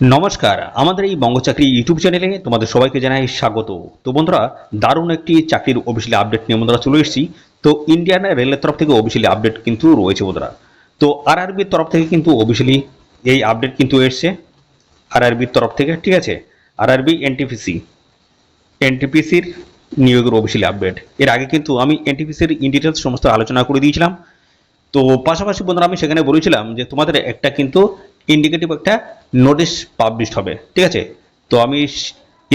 নমস্কার, আমাদের এই বঙ্গচাকরি ইউটিউব চ্যানেলে তোমাদের সবাইকে জানাই স্বাগত। তো বন্ধুরা, দারুণ একটি চাকরির অফিসিয়ালি আপডেট নিয়ে বন্ধুরা চলে এসেছি। তো ইন্ডিয়ান রেলের তরফ থেকে অফিসিয়ালি আপডেট কিন্তু রয়েছে বন্ধুরা। তো আর আরআরবির তরফ থেকে কিন্তু অফিসিয়ালি এই আপডেট কিন্তু এসছে। আর আরআরবির তরফ থেকে, ঠিক আছে? আর আরআরবি এনটিপিসি এনটিপিসির নিয়োগের অফিসিয়ালি আপডেট এর আগে কিন্তু আমি এনটিপিসির ইন ডিটেলস সমস্ত আলোচনা করে দিয়েছিলাম। তো পাশাপাশি বন্ধুরা, আমি সেখানে বলেছিলাম যে তোমাদের একটা কিন্তু ইন্ডিকেটিভ একটা নোটিশ পাবলিশ হবে, ঠিক আছে? তো আমি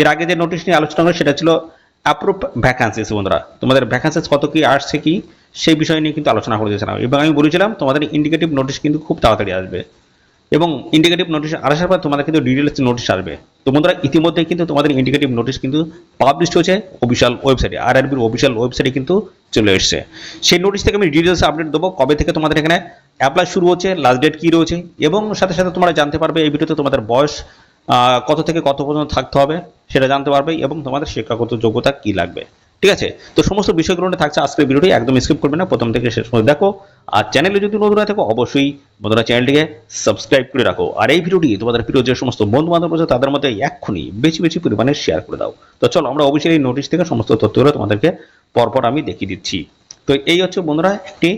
এর আগে যে নোটিশ নিয়ে আলোচনা করি সেটা ছিল অ্যাপ্রুভ ভ্যাকান্সিস বন্ধুরা। তোমাদের ভ্যাকান্সিস কত কি, আসছে কি, সেই বিষয় নিয়ে কিন্তু আলোচনা করে দিয়েছিলাম এবং আমি বলেছিলাম, তোমাদের ইন্ডিকেটিভ নোটিশ কিন্তু খুব তাড়াতাড়ি আসবে। এবং ইন্ডিকেটিভ নোটিশ আসার পর তোমাদের কিন্তু ডিটেলস নোটিশ আসবে। তো বন্ধুরা, ইতিমধ্যে কিন্তু তোমাদের ইন্ডিকেটিভ নোটিশ কিন্তু পাবলিশ হয়েছে অফিসিয়াল ওয়েবসাইটে আর আরবির অফিসিয়াল ওয়েবসাইটে কিন্তু চলে এসেছে। সেই নোটিশ থেকে আমি ডিটেলস আপডেট দেবো, কবে থেকে তোমাদের এখানে অ্যাপ্লাই শুরু হচ্ছে লাস্ট ডেট কী রয়েছে, এবং সাথে সাথে তোমরা জানতে পারবে এই ভিডিওতে তোমাদের বয়স কত থেকে কত পর্যন্ত থাকতে হবে, সেটা জানতে পারবে, এবং তোমাদের শিক্ষাগত যোগ্যতা কী লাগবে। ঠিক আছে? তো সমস্ত বিষয়গুলো থাকছে আজকের ভিডিওটি, একদম স্কিপ করবে না। প্রথম থেকে শেষ পর্যন্ত দেখো। আর চ্যানেলে যদি নতুন হয়ে থাকো, অবশ্যই বন্ধুরা চ্যানেলটিকে সাবস্ক্রাইব করে রাখো। আর এই ভিডিওটি তোমাদের প্রিয় যে সমস্ত বন্ধু বান্ধব রয়েছে, তাদের মধ্যে এক্ষুনি বেশি বেশি পরিমাণে শেয়ার করে দাও। তো চলো, আমরা অবশ্যই এই নোটিশ থেকে সমস্ত তথ্যগুলো তোমাদেরকে পরপর আমি দেখিয়ে দিচ্ছি। তো এই হচ্ছে বন্ধুরা, একটি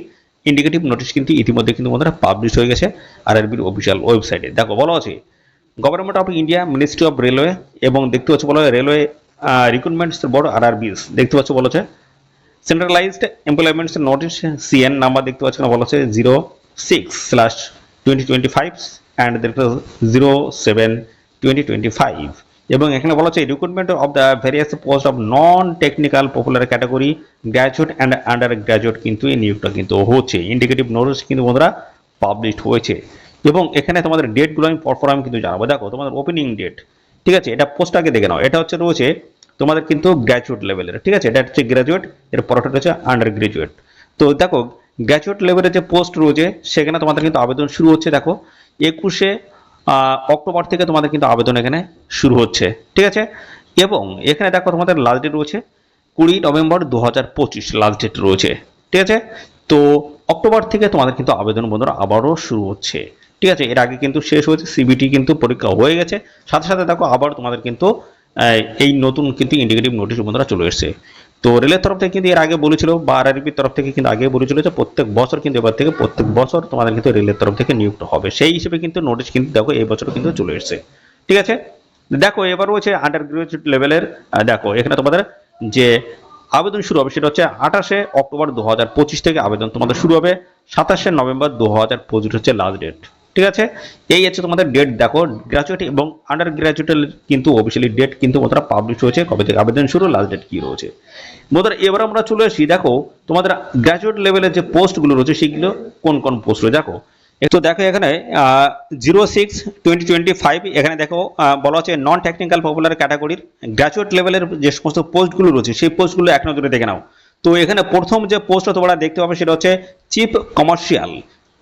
ইন্ডিকেটিভ নোটিশ কিন্তু ইতিমধ্যে কিন্তু বন্ধুরা পাবলিশ হয়ে গেছে আর আরবির অফিসিয়াল ওয়েবসাইটে দেখো, বলা আছে government of India ministry of railway এবং দেখতে পাচ্ছ বলা হয় রেলওয়ে রিক্রুটমেন্টস বোর্ড আর আরবিস দেখতে পাচ্ছ বলা হচ্ছে? Centralized employments notice C N number দেখতে পাচ্ছ না বলা হচ্ছে? Zero six slash twenty twenty five and দেখতে zero seven twenty twenty five এবং এখানে বলা হচ্ছে recruitment of the various post of non technical popular category graduate and under graduate কিন্তু এই নিয়োগটা কিন্তু হচ্ছে। ইন্ডিকেটিভ নোটিশ কিন্তু বন্ধুরা পাবলিশ হয়েছে। এবং এখানে তোমাদের ডেটগুলো আমি পরপর আমি কিন্তু জানাব। দেখো, তোমাদের ওপেনিং ডেট ঠিক আছে? এটা পোস্টটাকে দেখে নাও। এটা হচ্ছে রয়েছে তোমাদের কিন্তু গ্র্যাজুয়েট লেভেলের ঠিক আছে? এটা হচ্ছে গ্র্যাজুয়েট এর পরটা হচ্ছে আন্ডার গ্র্যাজুয়েট তো দেখো গ্র্যাজুয়েট লেভেলের যে পোস্ট রয়েছে, সেখানে তোমাদের কিন্তু আবেদন শুরু হচ্ছে, দেখো। একুশে অক্টোবর থেকে তোমাদের কিন্তু আবেদন এখানে শুরু হচ্ছে। ঠিক আছে? এবং এখানে দেখো তোমাদের লাস্ট ডেট রয়েছে কুড়ি নভেম্বর দু হাজার পঁচিশ লাস্ট ডেট রয়েছে। ঠিক আছে? তো অক্টোবর থেকে তোমাদের কিন্তু আবেদন বন্ধুরা আবারও শুরু হচ্ছে। ঠিক আছে, এর আগে কিন্তু শেষ হয়েছে সিবিটি কিন্তু পরীক্ষা হয়ে গেছে। সাথে সাথে দেখো, আবার তোমাদের কিন্তু এই নতুন কিন্তু ইন্ডিকেটিভ নোটিশ বন্ধুরা চলে এসেছে। তো রেলের তরফ থেকে কিন্তু এর আগে বলেছিল, বা আরআরবির তরফ থেকে কিন্তু আগে বলেছিল যে প্রত্যেক বছর কিন্তু, এবার থেকে প্রত্যেক বছর তোমাদের কিন্তু রেলের তরফ থেকে নিযুক্ত হবে। সেই হিসেবে কিন্তু নোটিশ কিন্তু দেখো, এই বছর কিন্তু চলে এসেছে। ঠিক আছে? দেখো, এবার রয়েছে আন্ডার গ্রাজুয়েট লেভেলের দেখো, এখানে তোমাদের যে আবেদন শুরু হবে, সেটা হচ্ছে আঠাশে অক্টোবর দু হাজার পঁচিশ থেকে আবেদন তোমাদের শুরু হবে। সাতাশে নভেম্বর দু হাজার পঁচিশ হচ্ছে লাস্ট ডেট ঠিক আছে? এই হচ্ছে তোমাদের ডেট দেখো গ্রাজুয়েট এবং আন্ডার গ্রাজুয়েটের কিন্তু অফিসিয়ালি ডেট কিন্তু বন্ধুরা পাবলিশ হয়েছে। কবে থেকে আবেদন শুরু লাস্ট ডেট কি রয়েছে? বন্ধুরা এবার আমরা চলে আসি, দেখো, তোমাদের গ্রাজুয়েট লেভেলের যে পোস্টগুলো রয়েছে, সেগুলো কোন কোন পোস্ট রয়েছে? দেখো, একটু দেখো এখানে zero six twenty twenty five এখানে দেখো বলা হচ্ছে নন টেকনিক্যাল পপুলার ক্যাটাগরির গ্র্যাজুয়েট লেভেলের যে সমস্ত পোস্টগুলো রয়েছে, সেই পোস্টগুলো এক নজরে দেখে নাও। তো এখানে প্রথম যে পোস্টটা তোমরা দেখতে পাবে, সেটা হচ্ছে chief commercial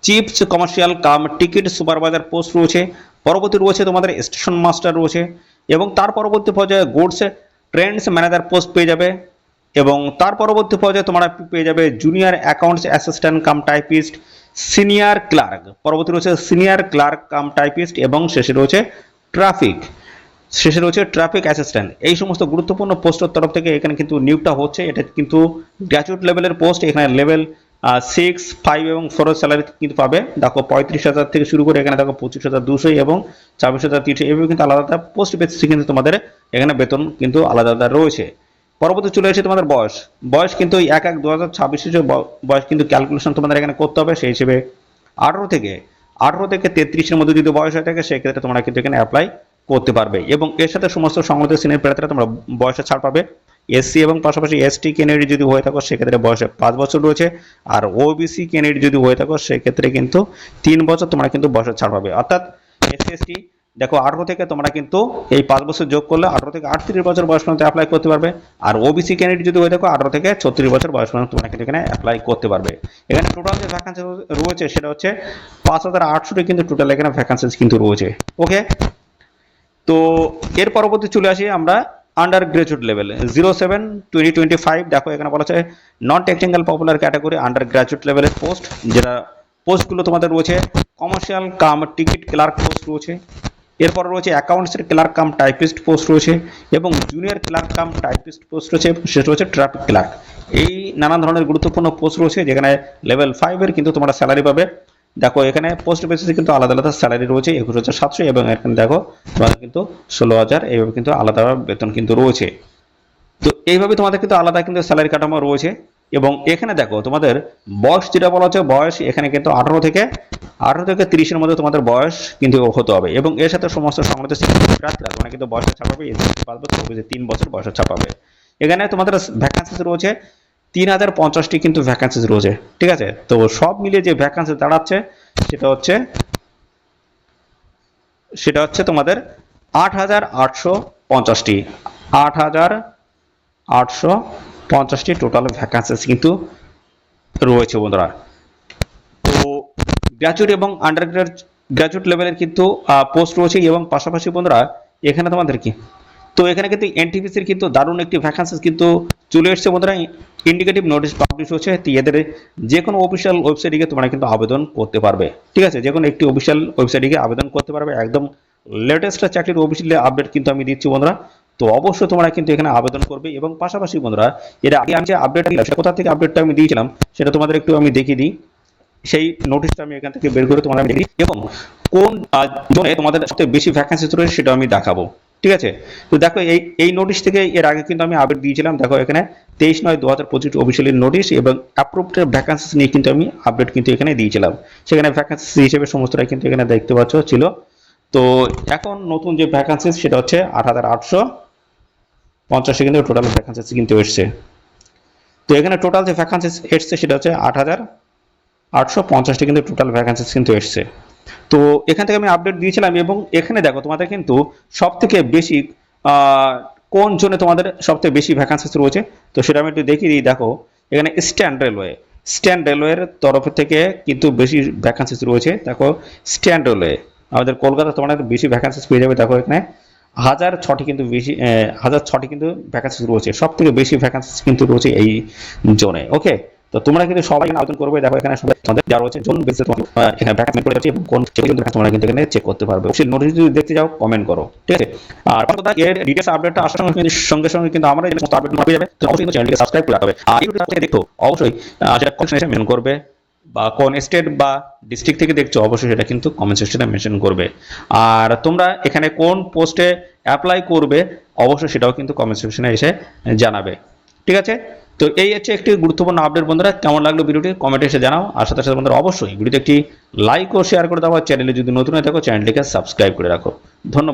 chief commercial cum, ticket, supervisor post রয়েছে। পরবর্তী রয়েছে তোমাদের স্টেশন মাস্টার রয়েছে। এবং তার পরবর্তী পর্যায়ে গুডস ট্রেন্ডস ম্যানেজার পোস্ট পেয়ে যাবে। এবং তার পরবর্তী পর্যায়ে তোমরা পেয়ে যাবে junior accounts assistant cum typist, senior clerk. পরবর্তী রয়েছে সিনিয়র ক্লার্ক, কাম টাইপিস্ট এবং শেষে রয়েছে ট্রাফিক। শেষে রয়েছে ট্রাফিক অ্যাসিস্ট্যান্ট। এই সমস্ত গুরুত্বপূর্ণ পোস্টের তরফ থেকে এখানে কিন্তু নিয়োগটা হচ্ছে। এটা কিন্তু গ্র্যাজুয়েট লেভেলের পোস্ট। এখানে লেভেল সিক্স ফাইভ এবং ফোরের স্যালারি কিন্তু পাবে। দেখো পঁয়ত্রিশ হাজার থেকে শুরু করে এখানে দেখো পঁচিশ হাজার দুশো এবং ছাব্বিশ হাজার তিনশো এভাবে কিন্তু আলাদা আলাদা পোস্ট বেসিসে কিন্তু তোমাদের এখানে বেতন কিন্তু আলাদা আলাদা রয়েছে। পরবর্তী চলে এসেছে তোমাদের বয়স। বয়স কিন্তু এক এক দু হাজার ছাব্বিশে বয়স কিন্তু ক্যালকুলেশন তোমাদের এখানে করতে হবে, সেই হিসেবে আঠারো থেকে আঠারো থেকে তেত্রিশের মধ্যে যদি বয়স হয়ে থাকে, সেক্ষেত্রে তোমরা কিন্তু এখানে অ্যাপ্লাই করতে পারবে। এবং এর সাথে সমস্ত সংগঠিত শ্রেণির প্রার্থীরা তোমরা বয়সে ছাড় পাবে। এসসি এবং পাশাপাশি এসটি ক্যান্ডিডেট যদি হয়ে থাকো, সেক্ষেত্রে বয়সে পাঁচ বছর রয়েছে। আর ওবিসি ক্যান্ডিডেট যদি হয়ে থাকো, সেক্ষেত্রে কিন্তু তিন বছর তোমরা কিন্তু বয়সে ছাড় পাবে। অর্থাৎ এসসি এসটি দেখো আঠারো থেকে তোমরা কিন্তু এই পাঁচ বছর যোগ করলে আঠারো থেকে আটত্রিশ বছর বয়স পর্যন্ত অ্যাপ্লাই করতে পারবে। আর ওবিসি ক্যান্ডিডেট যদি হয়ে থাকো, আঠারো থেকে ছত্রিশ বছর বয়স পর্যন্ত তোমরা কিন্তু এখানে অ্যাপ্লাই করতে পারবে। এখানে টোটাল যে ভ্যাকান্সি রয়েছে সেটা হচ্ছে পাঁচ হাজার আটশোটি কিন্তু টোটাল এখানে ভ্যাকান্সিস কিন্তু রয়েছে। ওকে তো এর পরবর্তী চলে আসি আমরা undergraduate level zero seven twenty twenty five দেখো এখানে বলা হচ্ছে non technical popular category undergraduate লেভেলের পোস্ট যেটা পোস্টগুলো তোমাদের রয়েছে commercial cum ticket clerk post রয়েছে, এরপর রয়েছে অ্যাকাউন্টসের ক্লার্ক কাম টাইপিস্ট পোস্ট রয়েছে, এবং junior clerk cum typist post রয়েছে, সেটা রয়েছে ট্রাফিক ক্লার্ক এই নানান ধরনের গুরুত্বপূর্ণ পোস্ট রয়েছে, যেখানে লেভেল ফাইভের কিন্তু তোমরা স্যালারি পাবে। দেখো, এখানে পোস্ট বেসিসে কিন্তু আলাদা আলাদা স্যালারি রয়েছে, একুশ হাজার সাতশো, এবং এখানে দেখো, তোমাদের কিন্তু ষোলো হাজার, এইভাবে কিন্তু আলাদা বেতন কিন্তু রয়েছে। তো এইভাবে তোমাদের কিন্তু আলাদা কিন্তু স্যালারি কাঠামো রয়েছে, এবং এখানে দেখো, তোমাদের বয়স যেটা বলা হচ্ছে, বয়স এখানে কিন্তু আঠারো থেকে আঠারো থেকে তিরিশের মধ্যে তোমাদের বয়স কিন্তু হতে হবে, এবং এর সাথে সমস্ত সংগঠিত প্রার্থীরা তোমরা কিন্তু বয়সের ছাপ পাবে বছর তিন বছর বয়সের ছাপাবে। এখানে তোমাদের ভ্যাকান্সিস রয়েছে তিন হাজার পঞ্চাশটি কিন্তু ভ্যাকান্সিস রয়েছে, ঠিক আছে? তো সব মিলিয়ে যে ভ্যাকান্সি দাঁড়াচ্ছে, সেটা হচ্ছে সেটা হচ্ছে তোমাদের আট হাজার আটশো পঞ্চাশটি, আট হাজার আটশো পঞ্চাশটি টোটাল ভ্যাকান্সিস কিন্তু রয়েছে বন্ধুরা। তো গ্র্যাজুয়েট এবং আন্ডার গ্র্যাজুয়েট লেভেলের কিন্তু পোস্ট রয়েছে এবং পাশাপাশি বন্ধুরা, এখানে তোমাদের কি? তো এখানে কিন্তু এনটিপিসির কিন্তু দারুণ একটি ভ্যাকান্সিস কিন্তু চলে এসেছে বন্ধুরা। ইন্ডিকেটিভ নোটিশ পাবলিশ হচ্ছে এদের যে কোনো অফিসিয়াল ওয়েবসাইটে গিয়ে তোমরা কিন্তু আবেদন করতে পারবে। ঠিক আছে যে কোনো একটি অফিসিয়াল ওয়েবসাইটে গিয়ে আবেদন করতে পারবে। একদম লেটেস্ট চাকরির অফিসিয়াল আপডেট কিন্তু আমি দিচ্ছি বন্ধুরা। তো অবশ্যই তোমরা কিন্তু এখানে আবেদন করবে এবং পাশাপাশি বন্ধুরা, এর আগে আমি যে আপডেট কোথা থেকে আপডেটটা আমি দিয়েছিলাম, সেটা তোমাদের একটু আমি দেখিয়ে দিই। সেই নোটিশটা আমি এখান থেকে বের করে তোমাদের দেখি এবং কোন জনে তোমাদের সবথেকে বেশি ভ্যাকান্সি রয়েছে সেটা আমি দেখাবো। ঠিক আছে? তো দেখো এই এই নোটিশ থেকে এর আগে কিন্তু আমি আপডেট দিয়েছিলাম। দেখো এখানে তেইশ নয় দু হাজার পঁচিশ অফিসিয়ালি নোটিশ এবং অ্যাপ্রুভড ভ্যাকান্সিস নিয়ে কিন্তু আমি আপডেট কিন্তু এখানে দিয়েছিলাম। সেখানে ভ্যাকান্সিস হিসেবে সমস্তটাই কিন্তু এখানে দেখতে পাচ্ছ ছিল। তো এখন নতুন যে ভ্যাকান্সিস সেটা হচ্ছে আট হাজার আটশো পঞ্চাশে কিন্তু টোটাল ভ্যাকান্সিস কিন্তু এসছে। তো এখানে টোটাল যে ভ্যাকান্সিস এসছে সেটা হচ্ছে আট হাজার আটশো পঞ্চাশটি কিন্তু টোটাল ভ্যাকান্সিস কিন্তু এসছে। তো এখান থেকে আমি আপডেট দিয়েছিলাম এবং এখানে দেখো তোমাদের কিন্তু সব থেকে বেশি কোন জোনে তোমাদের সব থেকে বেশি ভ্যাকান্সিস রয়েছে? তো সেটা আমি একটু দেখিয়ে দিই, দেখো, এখানে স্ট্যান্ড রেলওয়ে স্ট্যান্ড রেলওয়ের তরফ থেকে কিন্তু বেশি ভ্যাকান্সিস রয়েছে। দেখো স্ট্যান্ড রেলওয়ে আমাদের কলকাতা তোমরা বেশি ভ্যাকান্সিস পেয়ে যাবে, দেখো এখানে। হাজার ছটি কিন্তু বেশি হাজার ছটি কিন্তু ভ্যাকান্সিস রয়েছে। সব থেকে বেশি ভ্যাকান্সিস কিন্তু রয়েছে এই জোনে ওকে তো তোমরা কিন্তু সবাই এখানে আবেদন করবে। দেখো এখানে সবাই তোমাদের যা রয়েছে জোন বেসে আহ, এখানে ভ্যাকান্সি করে যাচ্ছে এবং কোন সেগুলো কিন্তু তোমরা কিন্তু এখানে চেক করতে পারবে। সেই নোটিশ যদি দেখতে যাও কমেন্ট করো ঠিক আছে? আর কথা এর ডিটেলস আপডেটটা আসার সঙ্গে সঙ্গে সঙ্গে কিন্তু আমরা এই সমস্ত আপডেট পেয়ে যাবে। তো অবশ্যই কিন্তু চ্যানেলটিকে সাবস্ক্রাইব করে রাখবে। আর এই ভিডিওটা দেখো অবশ্যই সেটা কমেন্ট সেকশনে করবে বা কোন স্টেট বা ডিস্ট্রিক্ট থেকে দেখছ অবশ্যই সেটা কিন্তু কমেন্ট সেকশনে মেনশন করবে। আর তোমরা এখানে কোন পোস্টে অ্যাপ্লাই করবে অবশ্যই সেটাও কিন্তু কমেন্ট সেকশনে এসে জানাবে। ঠিক আছে? তো এই হচ্ছে একটি গুরুত্বপূর্ণ আপডেট বন্ধুরা। কেমন লাগল ভিডিওটি কমেন্টে এসে জানাও। আর সাথে সাথে বন্ধুরা অবশ্যই ভিডিওতে একটি লাইক ও শেয়ার করে দেওয়া চ্যানেলে যদি নতুন হয়ে থাকো চ্যানেলটিকে সাবস্ক্রাইব করে রাখো। ধন্যবাদ।